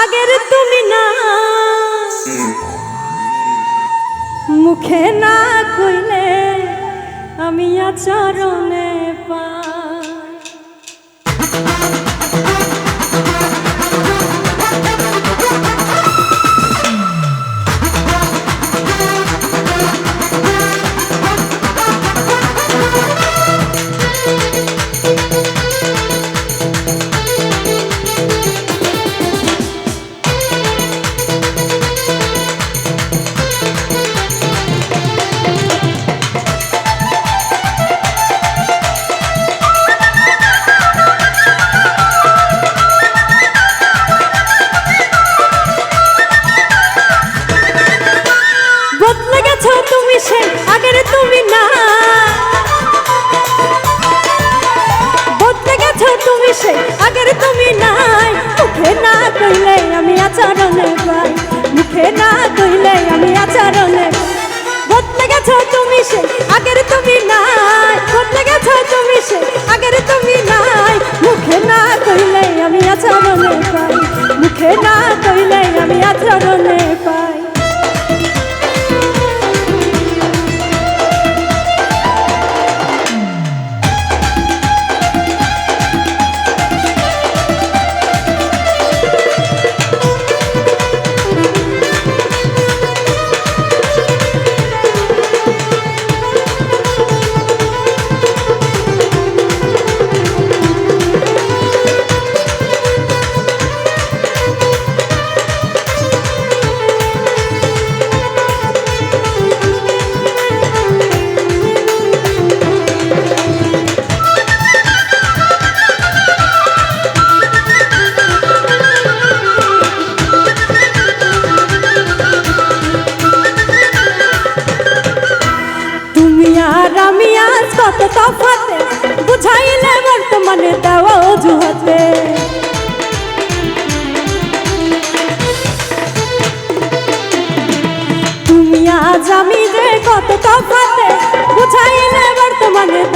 আগের তুমি না। মুখে না কইলে আমি আচরণে পাই না কইলে আমি আচরণে। বদলে গেছো তুমি সে, আগের তুমি নাই বদলে গেছো তুমি সে, আগের তুমি নাই মুখে না কইলে আমি আচরণে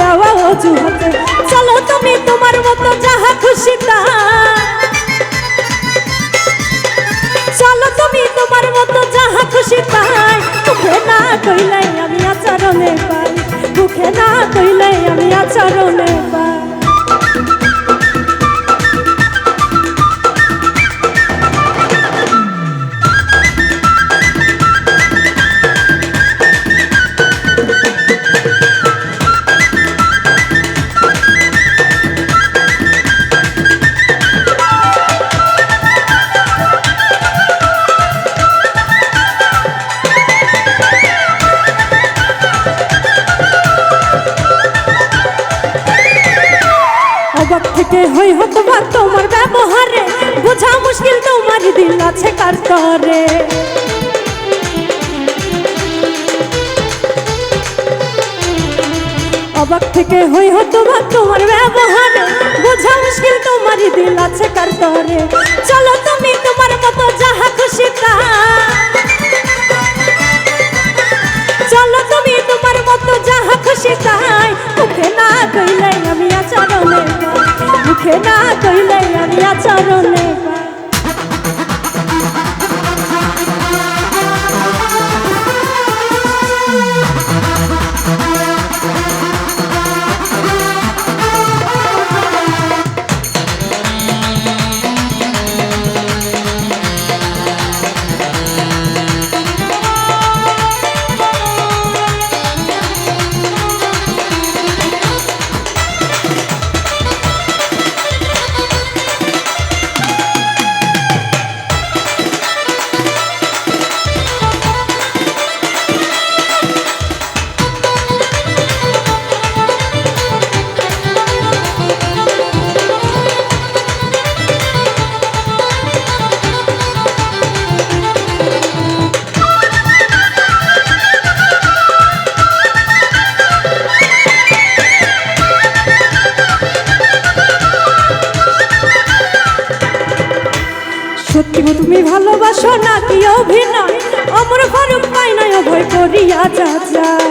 দেওয়া অজুহাতে। চলো তুমি তোমার মতো যাহা খুশি তা। চলো তুমি তোমার মতো যাহা খুশি তাই মুখে না কইলে আমি আচরণে পাই না কইলে আমি আচরণে পাই হই হতো বা তোমার ব্যবহারে, বোঝা মুশকিল তোমার দিল আছে কার তরে। অবাক থেকে হই হতো বা তোমার ব্যবহারে, বোঝা মুশকিল তোমার দিল আছে কার তরে। চলো তুমি তোমার মতো যাহা খুশি তা। চলো তুমি তোমার মতো যাহা খুশি তাই মুখে না কইলে আমি আচরণে। মুখে না কইলে আমি আচরণে সত্যি গো, তুমি ভালোবাসো না নাকি অভিনয়? অমর ফারুক পাই নয় ভয় করিয়া যা যায়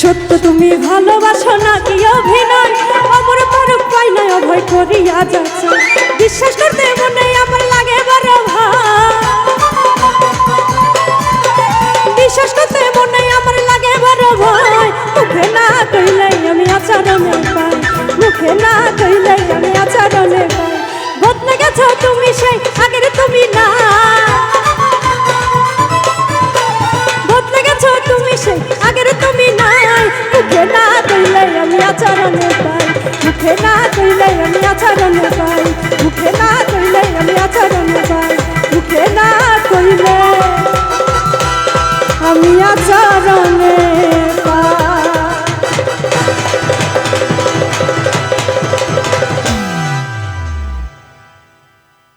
সত্য তুমি ভালোবাসো না কি অভিনয়? অমর পরক পাই না অভয় করিয়া যাচ্ছে বিশ্বাস করতে মনে আমার লাগে বড় দুনিয়া চরণে